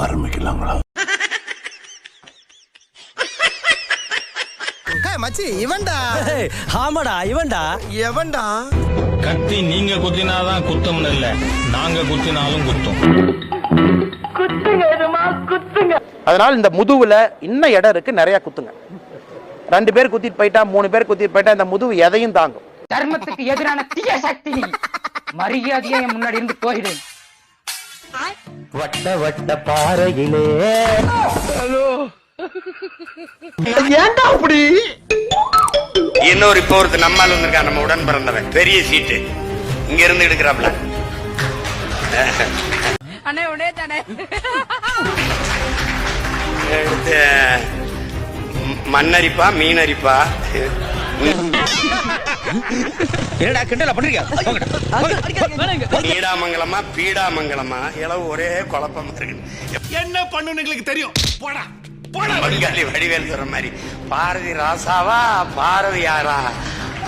ஆரம்பிக்கலாங்களா மச்சி இவன்டா. ஆமாடா இவன்டா. எவன்டா? கத்தி நீங்க குத்தினாதான் குத்தம்னு இல்ல. நாங்க குத்தினாலும் குத்தும். அதனால இந்த முதுகுல இன்னும் இடம் இருக்கு நிறைய குத்துங்க. ரெண்டு பேர் குத்திட்டு போயிட்டா மூணு பேர் குத்திட்டு போயிட்டா இந்த முதுகு எதையும் தாங்கும். தர்மத்துக்கு எதிரான தீய சக்தி மரியாதையா முன்னாடி இருந்து போயிடு. வட்ட வட்ட பாறையிலே. இன்னொரு இப்போ ஒருத்தர் நம்மால் வந்திருக்கா நம்ம உடன் பிறந்தவன். பெரிய சீட்டு. இங்க இருந்து எடுக்கிறாப்ல. அண்ணே உடனே தானே. மண்ணரிப்பா மீனரிப்பா. என்னடா கிண்டல பண்றீங்க நீடாமங்கலமா பீடாமங்கலமா இளவு ஒரே குழப்பமா இருக்கு என்ன பண்ணுன்னு எங்களுக்கு தெரியும். போடா பங்காளி வடிவேல் சொல்ற மாதிரி பாரதி ராசாவா? பாரதி யாரா?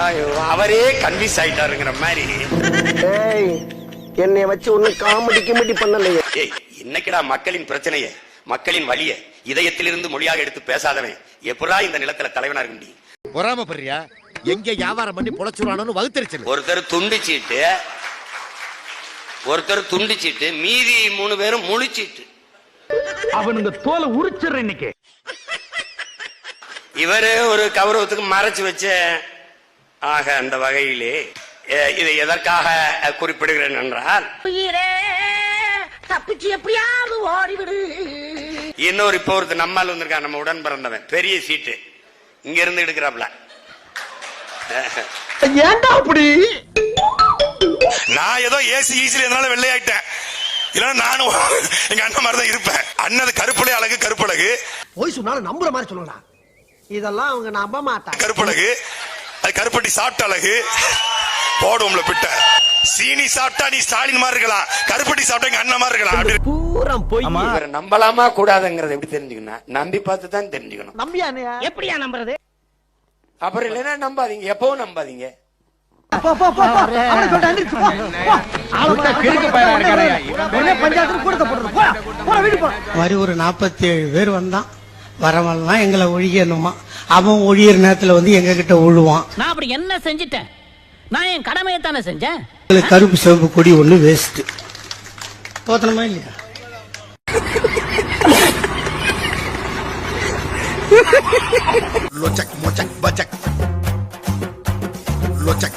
ஐயோ, அவரே கன்வின்ஸ் ஆயிட்டாருங்கிற மாதிரி. ஏய் என்னைய வச்சு ஒண்ணு காமெடி கிமெடி பண்ணலையே. ஏய் இன்னைக்குடா மக்களின் பிரச்சனைய மக்களின் வலிய இதயத்திலிருந்து மொழியாக எடுத்து பேசாதவன். எப்படா இந்த நிலத்துல தலைவனா இருக்க முடியும்? பொறாமப்படுறியா? எங்க வியாபாரம் பண்ணி பொழைச்சுறானு வகுத்தறிச்சல் ஒருத்தர் துண்டு சீட்டு ஒருத்தர் துண்டு சீட்டு மீதி மூணு பேரும் முழு சீட்டு அவனுங்க தோலை உரிச்சிடுற இன்னைக்கு. இவரு ஒரு கௌரவத்துக்கு மறைச்சு வச்ச ஆக அந்த வகையிலே இதை எதற்காக குறிப்பிடுகிறேன் என்றால் தப்பிச்சு எப்படியாவது ஓடிவிடு. இன்னொரு இப்போ ஒருத்தர் நம்மால் வந்திருக்கான் நம்ம உடன் பிறந்தவன் பெரிய சீட்டு. இங்க இருந்து எடுக்கிறாப்ல. ஏன்டா அப்படி? நான் ஏதோ ஏசி ஈஸில எதனால வெள்ளையாயிட்டேன். இல்லைன்னா நானும் எங்க அண்ணன் மாதிரி தான் இருப்பேன் அண்ணது கருப்பழகு அழகு கருப்பழகு. போய் சொன்னாலும் நம்புற மாதிரி சொல்லலாம் இதெல்லாம் அவங்க நம்ப மாட்டாங்க கருப்பழகு. அது கருப்பட்டி சாப்பிட்ட அழகு. போடுவோம்ல பிட்ட. சீனி சாப்பிட்டா நீ ஸ்டாலின் மாதிரி இருக்கலாம். கருப்பட்டி சாப்பிட்டா எங்க அண்ணன் மாதிரி இருக்கலாம். அப்படி பூரா போய். இவரை நம்பலாமா கூடாதுங்கிறத எப்படி தெரிஞ்சுக்கணும்? நம்பி பார்த்து தான் தெரிஞ்சுக்கணும் நம்பியானே எப்படியா நம்புறது? அப்புறம் இல்லைன்னா நம்பாதீங்க. எப்பவும் நம்பாதீங்க. மாதிரி ஒரு நாற்பத்தி ஏழு பேர் வந்தான். வரவெல்லாம் எங்களை ஒழியணுமா அவன் ஒழியிற நேரத்துல வந்து எங்க கிட்ட ஒழுவான். நான் அப்படி என்ன செஞ்சிட்டேன்? நான் என் கடமையை தானே செஞ்சேன்? எங்களுக்கு கருப்பு சிவப்பு கொடி ஒண்ணு வேஸ்ட் தோத்தனமா இல்லையா? Locek, mocek, bacek. Locek,